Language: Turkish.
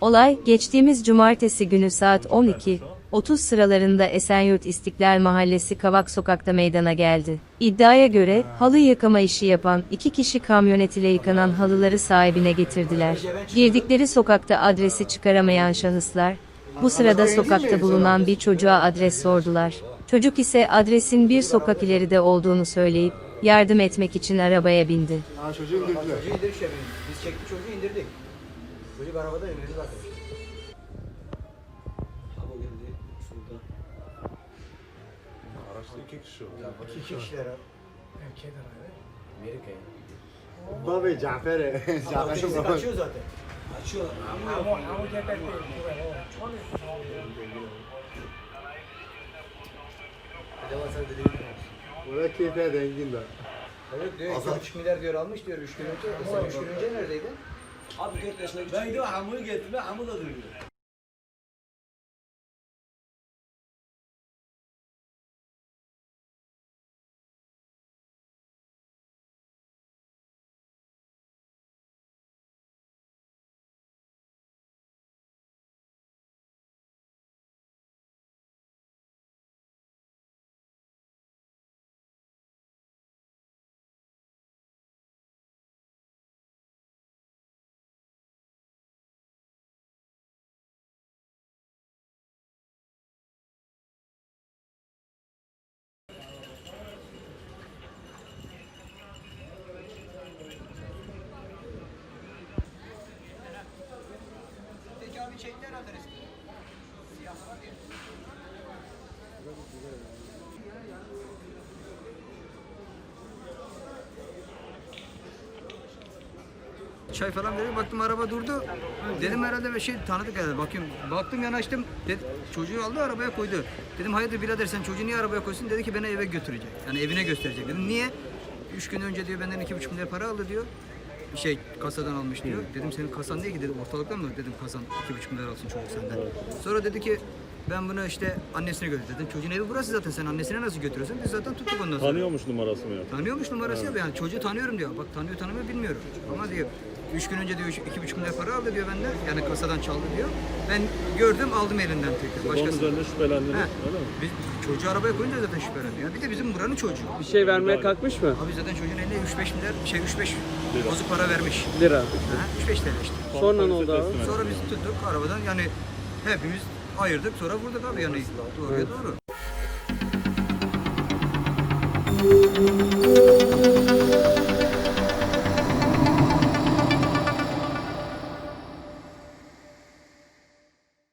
Olay, geçtiğimiz cumartesi günü saat 12, 30 sıralarında Esenyurt İstiklal Mahallesi Kavak Sokak'ta meydana geldi. İddiaya göre, halı yıkama işi yapan iki kişi kamyonet ile yıkanan halıları sahibine getirdiler. Girdikleri sokakta adresi çıkaramayan şahıslar, bu sırada sokakta bulunan bir çocuğa adres sordular. Çocuk ise adresin bir sokak ileride olduğunu söyleyip, yardım etmek için arabaya bindi. Ha çocuğu indirdiler. Çocuğu indir şey Biz çektik çocuğu indirdik. Çocuk arabada indirdi zaten. Abi geldi şurada. Araçta iki kişi oldu. İki kişiler abi. Amerika'ya. Baba Cafer'e. Ama Cafer'e ötekisi baba. kaçıyor zaten. Kaçıyorlar. Ama Acaba sen dediğin mi? Burada keyfe dengin de. Evet diyor, iki buçuk milyar diyor almış diyor üç gün önce. Sen üç gün önce neredeydin? Abi 4 yaşına Ben gidiyorum hamuru getirme hamur da duruyor. Çekti herhalde resmi. Siyah var ya. Çay falan veriyor. Baktım araba durdu. Dedim herhalde bir şey tanıdık herhalde. Bakayım. Baktım yanaştım. Dedi, çocuğu aldı arabaya koydu. Dedim hayırdır birader sen çocuğu niye arabaya koysun? Dedi ki beni eve götürecek. Yani evine gösterecek. Dedim niye? Üç gün önce diyor benden iki buçuk milyar para aldı diyor. Şey kasadan almış diyor. Dedim senin kasan değil ki dedim ortalıkta mı? Dedim kasan iki buçuk milyar alsın çocuk senden. Sonra dedi ki ben bunu işte annesine götürdüm. Dedim çocuğun evi burası zaten sen annesine nasıl götürüyorsun? Biz zaten tuttuk ondan sonra. Tanıyormuş numarasını ya. Tanıyormuş numarası ya yani çocuğu tanıyorum diyor. Bak tanıyor tanımıyor bilmiyorum. Ama diyor üç gün önce diyor iki buçuk milyar para aldı diyor benden. Yani kasadan çaldı diyor. Ben gördüm aldım elinden tekrar. Onun Başkası. üzerinde şüphelendiniz. He. Öyle mi? Biz çocuğu arabaya koyunca zaten şüphelendi. Ya bir de bizim buranın çocuğu. Bir şey vermeye kalkmış mı? Abi zaten çocuğun eline 3-5 milyar şey 3-5 Lira. bozuk para vermiş. Lira. Ha, 3-5 TL işte. Sonra ne oldu abi? Sonra biz tuttuk arabadan yani hepimiz ayırdık sonra vurduk abi yani doğruya doğru.